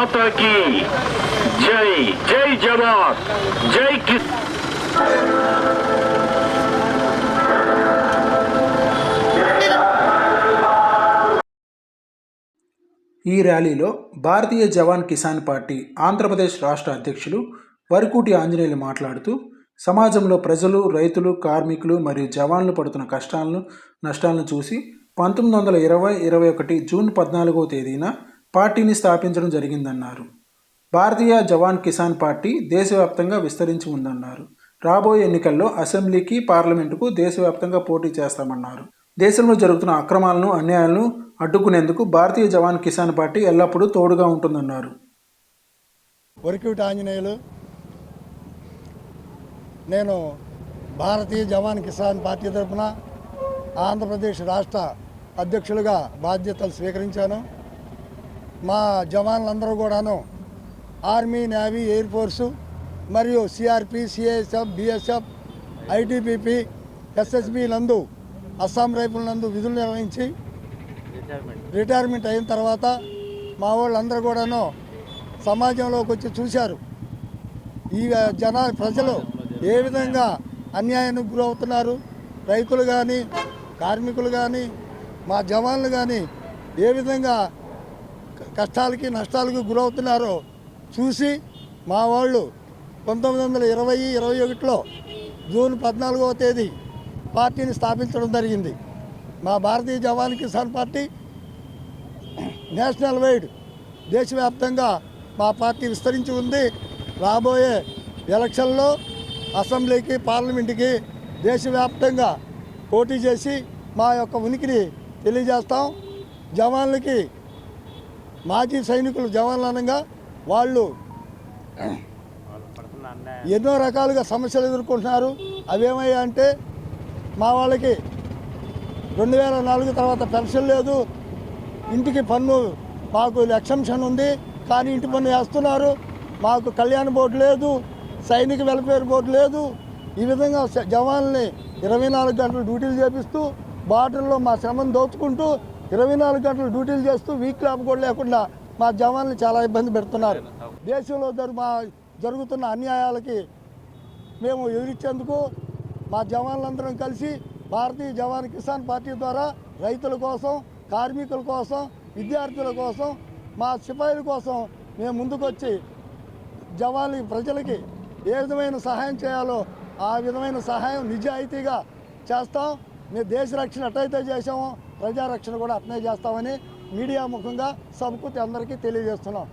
మాతా की। జై జై జవాన్ జై కిస్ ఈ ర్యాలీలో భారతీయ జవాన్ కిసాన్ పార్టీ ఆంధ్రప్రదేశ్ రాష్ట్ర అధ్యక్షులు వరకూటి ఆంజనేయులు మాట్లాడుతూ సమాజంలో ప్రజలు రైతులు కార్మికులు మరియు జవాన్లు పడుతున్న కష్టాలను నష్టాలను చూసి పంతొమ్మిది వందల ఇరవై ఇరవై ఒకటి జూన్ పద్నాలుగో తేదీన పార్టీని స్థాపించడం జరిగిందన్నారు. భారతీయ జవాన్ కిసాన్ పార్టీ దేశవ్యాప్తంగా విస్తరించి ఉందన్నారు. రాబోయే ఎన్నికల్లో అసెంబ్లీకి పార్లమెంటుకు దేశవ్యాప్తంగా పోటీ చేస్తామన్నారు. దేశంలో జరుగుతున్న అక్రమాలను అన్యాయాలను అడ్డుకునేందుకు భారతీయ జవాన్ కిసాన్ పార్టీ ఎల్లప్పుడూ తోడుగా ఉంటుందన్నారు. వరకూటి ఆంజనేయులు నేను భారతీయ జవాన్ కిసాన్ పార్టీ తరఫున ఆంధ్రప్రదేశ్ రాష్ట్ర అధ్యక్షులుగా బాధ్యతలు స్వీకరించాను. మా జవాన్లందరూ కూడాను ఆర్మీ నేవీ ఎయిర్ ఫోర్సు మరియు CRP CISF BSF ITBP SSB నందు అస్సాం రైఫుల్ నందు విధులు నిర్వహించి రిటైర్మెంట్ అయిన తర్వాత మా వాళ్ళందరూ కూడాను సమాజంలోకి వచ్చి చూశారు. ఈ జన ప్రజలు ఏ విధంగా అన్యాయానికి గురవుతున్నారు? రైతులు కానీ కార్మికులు కానీ మా జవాన్లు కానీ ఏ విధంగా కష్టాలకి నష్టాలకి గురవుతున్నారో చూసి మా వాళ్ళు పంతొమ్మిది వందల ఇరవై ఇరవై ఒకటిలో జూన్ పద్నాలుగవ తేదీ పార్టీని స్థాపించడం జరిగింది. మా Bharatiya Jawan Kisan party national wide దేశవ్యాప్తంగా మా పార్టీ విస్తరించి ఉంది. రాబోయే ఎలక్షన్లో అసెంబ్లీకి పార్లమెంటుకి దేశవ్యాప్తంగా పోటీ చేసి మా యొక్క ఉనికిని తెలియజేస్తాం. జవాన్లకి మాజీ సైనికులు జవాన్లు అనగా వాళ్ళు ఎన్నో రకాలుగా సమస్యలు ఎదుర్కొంటున్నారు. అవేమయ్యా అంటే మా వాళ్ళకి రెండు వేల నాలుగు తర్వాత పెన్షన్ లేదు. ఇంటికి పన్ను మాకు ఎక్సంషన్ ఉంది కానీ ఇంటి పన్ను వేస్తున్నారు. మాకు కళ్యాణ బోర్డు లేదు సైనిక వెల్ఫేర్ బోర్డు లేదు. ఈ విధంగా జవాన్ని జవాన్లని ఇరవై నాలుగు గంటలు డ్యూటీలు చేపిస్తూ బార్డర్లో మా శ్రమను దోచుకుంటూ ఇరవై నాలుగు గంటలు డ్యూటీలు చేస్తూ వీక్ ల్యాబ్ కూడా లేకుండా మా జవాన్లు చాలా ఇబ్బంది పెడుతున్నారు. దేశంలో జరు మా జరుగుతున్న అన్యాయాలకి మేము ఎదురిచ్చేందుకు మా జవాన్లందరం కలిసి భారతీయ జవాన్ కిసాన్ పార్టీ ద్వారా రైతుల కోసం కార్మికుల కోసం విద్యార్థుల కోసం మా సిపాయిల కోసం మేము ముందుకొచ్చి జవాన్లు ప్రజలకి ఏ విధమైన సహాయం చేయాలో ఆ విధమైన సహాయం నిజాయితీగా చేస్తాం. మేము దేశ రక్షణ ఎట్టయితే చేసామో ప్రజారక్షణ కూడా అట్నే చేస్తామని మీడియా ముఖంగా సభకు అందరికీ తెలియజేస్తున్నాం.